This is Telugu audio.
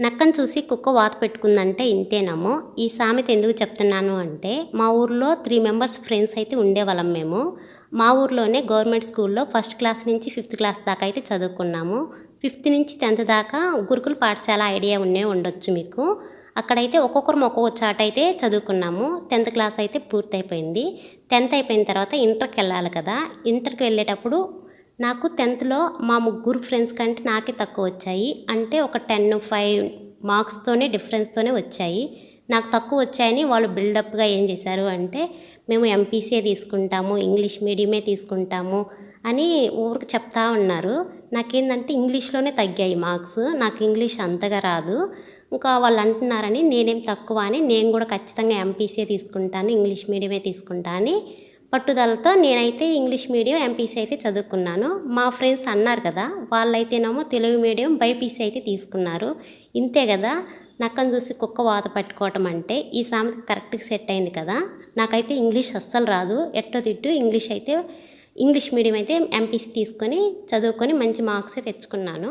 నక్కను చూసి కుక్క వాత పెట్టుకుందంటే ఇంతేనమ్మో ఈ సామెత ఎందుకు చెప్తున్నాను అంటే మా ఊర్లో త్రీ మెంబర్స్ ఫ్రెండ్స్ అయితే ఉండేవాళ్ళం మేము. మా ఊర్లోనే గవర్నమెంట్ స్కూల్లో ఫస్ట్ క్లాస్ నుంచి ఫిఫ్త్ క్లాస్ దాకా అయితే చదువుకున్నాము. ఫిఫ్త్ నుంచి టెన్త్ దాకా గురుకుల పాఠశాల ఐడియా ఉండే ఉండొచ్చు మీకు. అక్కడైతే ఒక్కొక్కరు ఒక్కొక్క చాట అయితే చదువుకున్నాము. టెన్త్ క్లాస్ అయితే పూర్తయిపోయింది. టెన్త్ అయిపోయిన తర్వాత ఇంటర్కి వెళ్ళాలి కదా. ఇంటర్కి వెళ్ళేటప్పుడు నాకు టెన్త్లో మా ముగ్గురు ఫ్రెండ్స్ కంటే నాకే తక్కువ వచ్చాయి. అంటే ఒక టెన్ ఫైవ్ మార్క్స్తోనే డిఫరెన్స్తోనే వచ్చాయి. నాకు తక్కువ వచ్చాయని వాళ్ళు బిల్డప్గా ఏం చేశారు అంటే మేము ఎంపీసీఏ తీసుకుంటాము ఇంగ్లీష్ మీడియమే తీసుకుంటాము అని ఊరికి చెప్తా ఉన్నారు. నాకేందంటే ఇంగ్లీష్లోనే తగ్గాయి మార్క్స్ నాకు ఇంగ్లీష్ అంతగా రాదు. ఇంకా వాళ్ళు అంటున్నారని నేనేం తక్కువ అని నేను కూడా ఖచ్చితంగా ఎంపీసీఏ తీసుకుంటాను ఇంగ్లీష్ మీడియమే తీసుకుంటాను అని పట్టుదలతో నేనైతే ఇంగ్లీష్ మీడియం ఎంపీసీ అయితే చదువుకున్నాను. మా ఫ్రెండ్స్ అన్నారు కదా వాళ్ళైతేనేమో తెలుగు మీడియం బైపీసీ అయితే తీసుకున్నారు. ఇంతే కదా నక్కను చూసి కుక్క వాత పట్టుకోవటం అంటే ఈ సామెత కరెక్ట్గా సెట్ అయింది కదా. నాకైతే ఇంగ్లీష్ అస్సలు రాదు. ఎట్టో తిట్టు ఇంగ్లీష్ అయితే ఇంగ్లీష్ మీడియం అయితే ఎంపీసీ తీసుకొని చదువుకొని మంచి మార్క్సే తెచ్చుకున్నాను.